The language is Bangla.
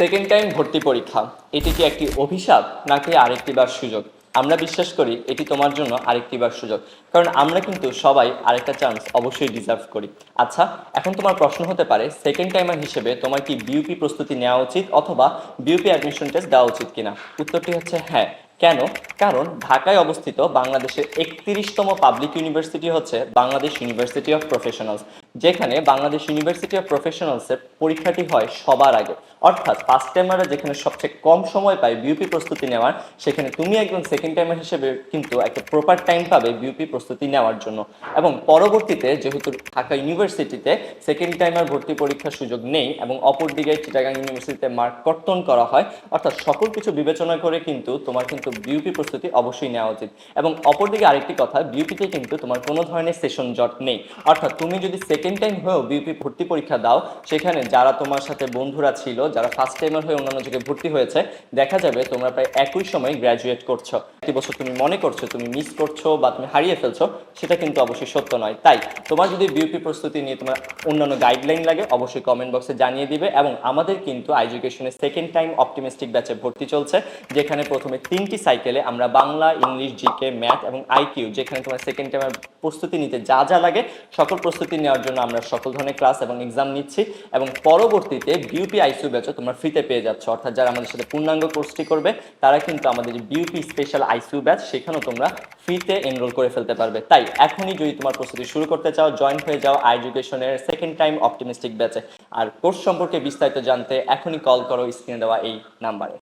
সেকেন্ড টাইম ভর্তি পরীক্ষা, এটি কি একটি অভিশাপ নাকি আরেকটি বার সুযোগ? আমরা বিশ্বাস করি এটি তোমার জন্য আরেকটি বার সুযোগ, কারণ আমরা কিন্তু সবাই আরেকটা চান্স অবশ্যই ডিজার্ভ করি। আচ্ছা এখন তোমার প্রশ্ন হতে পারে সেকেন্ড টাইমার হিসেবে তোমার কি বিউপি প্রস্তুতি নেওয়া উচিত অথবা বিউপি অ্যাডমিশন টেস্ট দেওয়া উচিত কিনা? উত্তরটি হচ্ছে হ্যাঁ। কেন? কারণ ঢাকায় অবস্থিত বাংলাদেশের একত্রিশতম পাবলিক ইউনিভার্সিটি হচ্ছে বাংলাদেশ ইউনিভার্সিটি অফ প্রফেশনালস যেখানে বাংলাদেশ ইউনিভার্সিটি অফ প্রফেশনালসের পরীক্ষাটি হয় সবার আগে। অর্থাৎ ফার্স্ট টাইমাররা যেখানে সবচেয়ে কম সময় পায় বিউপি প্রস্তুতি নেওয়ার, সেখানে তুমি একজন সেকেন্ড টাইমার হিসেবে কিন্তু একটা প্রপার টাইম পাবে বিউপি প্রস্তুতি নেওয়ার জন্য। এবং পরবর্তীতে যেহেতু ঢাকা ইউনিভার্সিটিতে সেকেন্ড টাইমার ভর্তি পরীক্ষার সুযোগ নেই এবং অপরদিকে চিটাগাং ইউনিভার্সিটিতে মার্ক কর্তন করা হয়, অর্থাৎ সকল কিছু বিবেচনা করে কিন্তু তোমার কিন্তু বিউপি প্রস্তুতি অবশ্যই নেওয়া উচিত। এবং অপরদিকে আরেকটি কথা, বিউপিতে কিন্তু তোমার কোনো ধরনের সেশন জট নেই। অর্থাৎ তুমি যদি সেকেন্ড টাইম হয়েও বিউপি ভর্তি পরীক্ষা দাও, সেখানে যারা তোমার সাথে বন্ধুরা ছিল, যারা ফার্স্ট টাইমার হয়ে অন্যান্য জায়গায় ভর্তি হয়েছে, দেখা যাবে তোমরা প্রায় একই সময় গ্র্যাজুয়েট করছ। একটি বছর তুমি মনে করছ, তুমি মিস করছ বা তুমি হারিয়ে ফেলছো, সেটা কিন্তু অবশ্যই সত্য নয়। তাই তোমার যদি বিউপি প্রস্তুতি নিয়ে তোমার অন্যান্য গাইডলাইন লাগে, অবশ্যই কমেন্ট বক্সে জানিয়ে দিবে এবং আমাদের কিন্তু এডুকেশনের সেকেন্ড টাইম অপটিমিস্টিক ব্যাচে ভর্তি চলছে, যেখানে প্রথমে তিনটি সাইকেলে আমরা বাংলা, ইংলিশ জিকে ম্যাথ এবং আইকিউ যেখানে তোমার সেকেন্ড টাইমের প্রস্তুতি নিতে যা যা লাগে, সকল প্রস্তুতি নেওয়ার জন্য আমরা সকল ধরনের ক্লাস এবং এক্সাম নিচ্ছি এবং পরবর্তীতে বিউপি আইসিউ ব্যাচও তোমরা ফ্রিতে পেয়ে যাচ্ছ। অর্থাৎ যারা আমাদের সাথে পূর্ণাঙ্গ কোর্সটি করবে, তারা কিন্তু আমাদের বিউপি স্পেশাল আইসিউ ব্যাচ সেখানেও তোমরা ফ্রিতে এনরোল করে ফেলতে পারবে। তাই এখনই যদি তোমার প্রস্তুতি শুরু করতে চাও জয়েন হয়ে যাও আই এডুকেশনের সেকেন্ড টাইম অপটিমিস্টিক ব্যাচে আর কোর্স সম্পর্কে বিস্তারিত জানতে এখনই কল করো স্ক্রিনে দেওয়া এই নাম্বারে